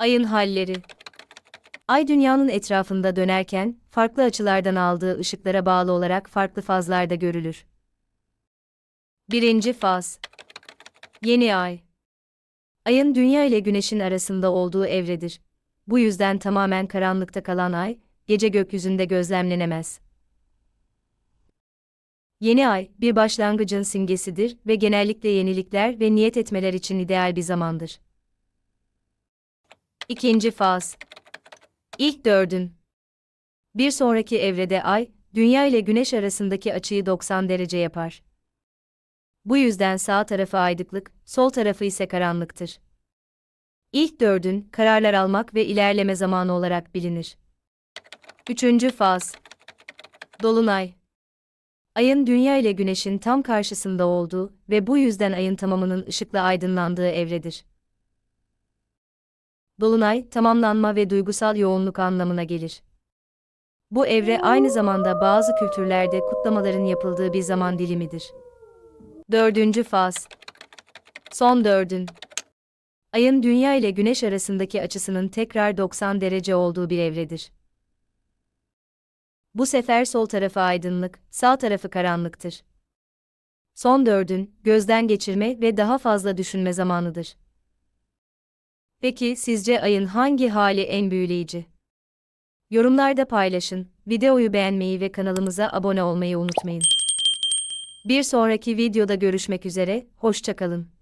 Ayın halleri. Ay dünyanın etrafında dönerken farklı açılardan aldığı ışıklara bağlı olarak farklı fazlarda görülür. Birinci faz. Yeni ay. Ayın dünya ile güneşin arasında olduğu evredir. Bu yüzden tamamen karanlıkta kalan ay, gece gökyüzünde gözlemlenemez. Yeni ay, bir başlangıcın simgesidir ve genellikle yenilikler ve niyet etmeler için ideal bir zamandır. İkinci faz. İlk dördün. Bir sonraki evrede ay, dünya ile güneş arasındaki açıyı 90 derece yapar. Bu yüzden sağ tarafı aydınlık, sol tarafı ise karanlıktır. İlk dördün, kararlar almak ve ilerleme zamanı olarak bilinir. Üçüncü faz. Dolunay. Ayın dünya ile güneşin tam karşısında olduğu ve bu yüzden ayın tamamının ışıkla aydınlandığı evredir. Dolunay, tamamlanma ve duygusal yoğunluk anlamına gelir. Bu evre aynı zamanda bazı kültürlerde kutlamaların yapıldığı bir zaman dilimidir. Dördüncü faz. Son dördün. Ayın dünya ile güneş arasındaki açısının tekrar 90 derece olduğu bir evredir. Bu sefer sol tarafı aydınlık, sağ tarafı karanlıktır. Son dördün, gözden geçirme ve daha fazla düşünme zamanıdır. Peki sizce ayın hangi hali en büyüleyici? Yorumlarda paylaşın, videoyu beğenmeyi ve kanalımıza abone olmayı unutmayın. Bir sonraki videoda görüşmek üzere, hoşçakalın.